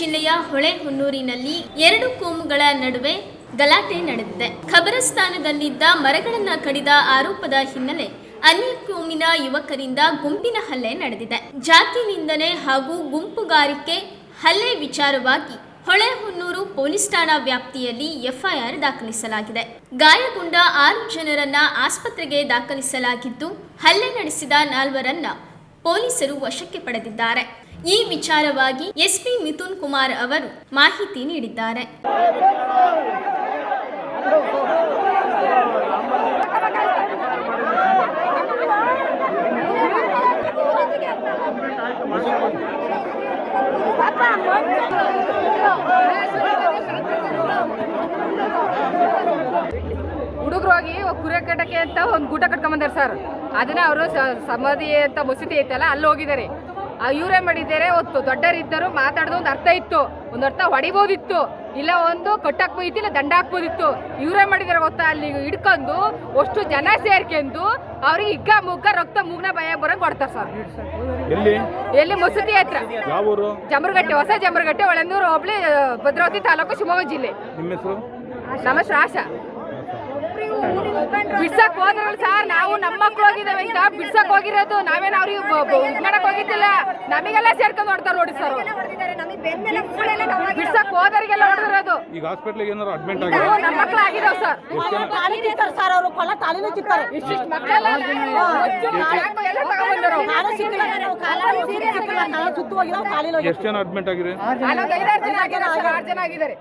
ಜಿಲ್ಲೆಯ ಹೊಳೆಹೊನ್ನೂರಿನಲ್ಲಿ ಎರಡು ಕೋಮುಗಳ ನಡುವೆ ಗಲಾಟೆ ನಡೆದಿದೆ. ಖಬರಸ್ಥಾನದಲ್ಲಿದ್ದ ಮರಗಳನ್ನು ಕಡಿದ ಆರೋಪದ ಹಿನ್ನೆಲೆ ಅನ್ಯ ಕೋಮಿನ ಯುವಕರಿಂದ ಗುಂಪಿನ ಹಲ್ಲೆ ನಡೆದಿದೆ. ಜಾತಿ ನಿಂದನೆ ಹಾಗೂ ಗುಂಪುಗಾರಿಕೆ ಹಲ್ಲೆ ವಿಚಾರವಾಗಿ ಹೊಳೆಹೊನ್ನೂರು ಪೊಲೀಸ್ ಠಾಣಾ ವ್ಯಾಪ್ತಿಯಲ್ಲಿ ಎಫ್ಐಆರ್ ದಾಖಲಿಸಲಾಗಿದೆ. ಗಾಯಗೊಂಡ ಆರು ಜನರನ್ನ ಆಸ್ಪತ್ರೆಗೆ ದಾಖಲಿಸಲಾಗಿದ್ದು, ಹಲ್ಲೆ ನಡೆಸಿದ ನಾಲ್ವರನ್ನ ಪೊಲೀಸರು ವಶಕ್ಕೆ ಪಡೆದಿದ್ದಾರೆ. ಈ ವಿಚಾರವಾಗಿ ಎಸ್ಪಿ ಮಿಥುನ್ ಕುಮಾರ್ ಅವರು ಮಾಹಿತಿ ನೀಡಿದ್ದಾರೆ. ಹುಡುಗರು ಹೋಗಿ ಕುರಿ ಕಟ್ಟಕ್ಕೆ ಅಂತ ಒಂದು ಗೂಟ ಕಟ್ಕೊಂಬಂದಾರೆ ಸರ್. ಅದನ್ನ ಅವರು ಸಮಾಧಿ ಅಂತ ಮಸೀದಿ ಐತಲ್ಲ ಅಲ್ಲಿ ಹೋಗಿದ್ದಾರೆ ಇವರೇ ಮಾಡಿದ್ದಾರೆ ಹೊತ್ತು ದೊಡ್ಡರಿದ್ದರು ಮಾತಾಡೋದು ಒಂದು ಅರ್ಥ ಇತ್ತು. ಒಂದು ಅರ್ಥ ಹೊಡಿಬೋದಿತ್ತು. ಇಲ್ಲ ಒಂದು ಕಟ್ಟಾಕ್ಬೋದಿತ್ತು ಇಲ್ಲ ದಂಡ ಹಾಕ್ಬೋದಿತ್ತು. ಇವರೇ ಮಾಡಿದ್ದಾರೆ ಗೊತ್ತಾ? ಅಲ್ಲಿ ಹಿಡ್ಕೊಂಡು ಅಷ್ಟು ಜನ ಸೇರ್ಕೊಂಡು ಅವ್ರಿಗೆ ಹಿಗ್ಗ ಮುಗ್ಗ ರಕ್ತ ಮೂಗ್ನ ಭಯ ಬರಂಗ್ ಕೊಡ್ತಾರೆ ಸರ್. ಎಲ್ಲಿ? ಮಸೂತಿ ಹತ್ರ. ಜಮರಗಟ್ಟೆ ಹೊಸ ಜಮರಗಟ್ಟೆ ಒಳಂದೂರು ಹೋಬಳಿ ಭದ್ರಾವತಿ ತಾಲೂಕು ಶಿವಮೊಗ್ಗ ಜಿಲ್ಲೆ. ನಿಮ್ಮ ಶ್ರಾಸ ಆಶಾ. ಬಿಡ್ಸಕ್ ಹೋದ್ರಲ್ಲ ಸರ್ ನಾವು ನಮ್ಮ ಮಕ್ಳು ಹೋಗಿದ್ದೇವೆ. ಈಗ ಬಿಡ್ಸಕ್ ಹೋಗಿರೋದು ನಾವೇನು ಅವ್ರಿಗೆ ಮಾಡಕ್ ಹೋಗಿದ್ದಿಲ್ಲ. ನಮಗೆಲ್ಲ ಸೇರ್ಕೊಂಡು ನೋಡ್ತಾರೆ ನೋಡಿ ಸರ್. ಬಿಡ್ಸಕ್ ಹೋದವರಿಗೆಲ್ಲ ಹೊಡೆದಿರೋದು. ಈಗ ಹಾಸ್ಪಿಟಲ್ ಏನಾದ್ರು ಅಡ್ಮಿಟ್ ಆಗಿದೆ ನಮ್ಮ ಮಕ್ಳು ಆಗಿದಾವ್ ಸರ್. ಸರ್ ಅವರು? ಕೊಲ ತಾಳಿನೂ ಚಿತ್ತಾರೆ ಇಷ್ಟಿಷ್ಟು ಮಕ್ಕಳೆಲ್ಲ ಎಷ್ಟು ಜನ ಅಡ್ಮಿಟ್ ಆಗಿದೆ ಆರು ಜನ ಆಗಿದ್ದಾರೆ.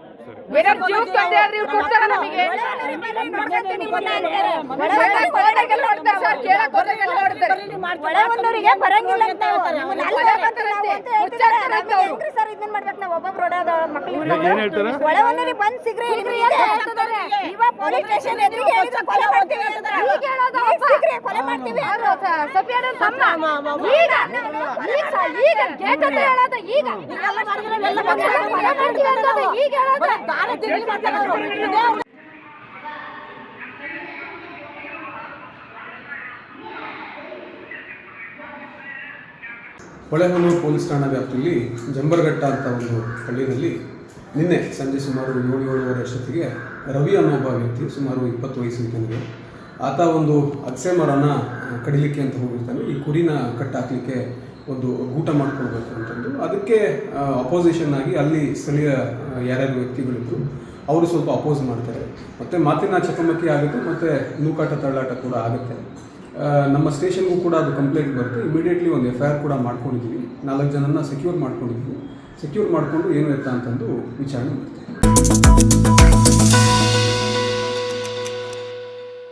ಬೇರೆ ಜೀವಕ್ಕೆ ತಂದೆ ಆದ್ರೆ ಇವ್ರು ಕೊಡ್ತಾರ ನಮಗೆ ಹೋದಾಗೆಲ್ಲ ಹೊಡ್ತಾರೆ ಸರ್, ಕೇಳಕ್ ಹೋದಾಗೆಲ್ಲ ಹೊಡ್ತಾರೆ. ಒಳಗೊಂಡವರಿಗೆ ಬರಂಗಿಲ್ಲ ಅಂತ ಮುಚ್ಚಾಕ್ತಾರಂತೆ ಅವ್ರು. ಸರ್ ಇದನ್ನ ಮಾಡ್ಬೇಕು ನಾವು ಒಬ್ಬೊಬ್ರು ಏನ್ ಹೇಳ್ತಾರೆ ಒಳಗೊಂಡವ್ರಿಗೆ ಬಂದ್ ಸಿಗ್ರಿ ಇವಾಗ ಪೊಲೀಸ್ ಸ್ಟೇಷನ್ ಎದುರಿಗೆ ಕೊಲೆ ಮಾಡ್ತೀವಿ ಅಂತಾರೆ. ಸಿಗ್ರಿ, ಕೊಲೆ ಮಾಡ್ತೀವಿ ಅವ್ರು ಸ- ಸಫಿಯಾನ ತಮ್ಮ. ಈಗ ಈಗ ಈಗ ಗೇಟ್ ಹತ್ರ ಹೇಳೋದು ಈಗ. ಎಲ್ಲ ಮಾಡಿದ್ರೆ ಎಲ್ಲ ಕೊಲೆ ಮಾಡ್ತೀವಿ ಅಂತ ಈಗ ಹೇಳೋದು. ದಾರಿ ತಿರುಗಿ ಹೊಳೆಹೊನ್ನೂರು ಪೊಲೀಸ್ ಠಾಣಾ ವ್ಯಾಪ್ತಿಯಲ್ಲಿ ಜಂಬರಘಟ್ಟ ಅಂತ ಒಂದು ಹಳ್ಳಿನಲ್ಲಿ ನಿನ್ನೆ ಸಂಜೆ ಸುಮಾರು ಏಳು ಏಳುವರೆ ಅಷ್ಟೊತ್ತಿಗೆ ರವಿ ಅನ್ನೋ ಒಬ್ಬ ವ್ಯಕ್ತಿ ಸುಮಾರು ಇಪ್ಪತ್ತು ವಯಸ್ಸಿಗೆ ಆತ ಒಂದು ಅಗಸೆ ಮರನ ಕಡಿಲಿಕ್ಕೆ ಅಂತ ಹೋಗಿರ್ತಾನೆ. ಈ ಕುರಿನ ಕಟ್ಟಾಕಲಿಕ್ಕೆ ಒಂದು ಊಟ ಮಾಡ್ಕೊಳ್ಬೇಕು ಅಂತಂದು. ಅದಕ್ಕೆ ಅಪೋಸಿಷನ್ ಆಗಿ ಅಲ್ಲಿ ಸ್ಥಳೀಯ ಯಾರ್ಯಾರು ವ್ಯಕ್ತಿಗಳಿದ್ರು, ಅವರು ಸ್ವಲ್ಪ ಅಪೋಸ್ ಮಾಡ್ತಾರೆ. ಮತ್ತು ಮಾತಿನ ಚಕಮಕಿ ಆಗುತ್ತೆ, ಮತ್ತು ನೂಕಾಟ ತಳ್ಳಾಟ ಕೂಡ ಆಗುತ್ತೆ. ನಮ್ಮ ಸ್ಟೇಷನ್ಗೂ ಕೂಡ ಅದು ಕಂಪ್ಲೇಂಟ್ ಬರುತ್ತೆ. ಇಮಿಡಿಯೇಟ್ಲಿ ಒಂದು ಎಫ್ ಐ ಆರ್ ಕೂಡ ಮಾಡ್ಕೊಂಡಿದ್ದೀವಿ ನಾಲ್ಕು ಜನನ ಸೆಕ್ಯೂರ್ ಮಾಡ್ಕೊಂಡಿದ್ದೀವಿ ಸೆಕ್ಯೂರ್ ಮಾಡಿಕೊಂಡು ಏನು ಎತ್ತ ಅಂತಂದು ವಿಚಾರಣೆ ಮಾಡ್ತೀವಿ.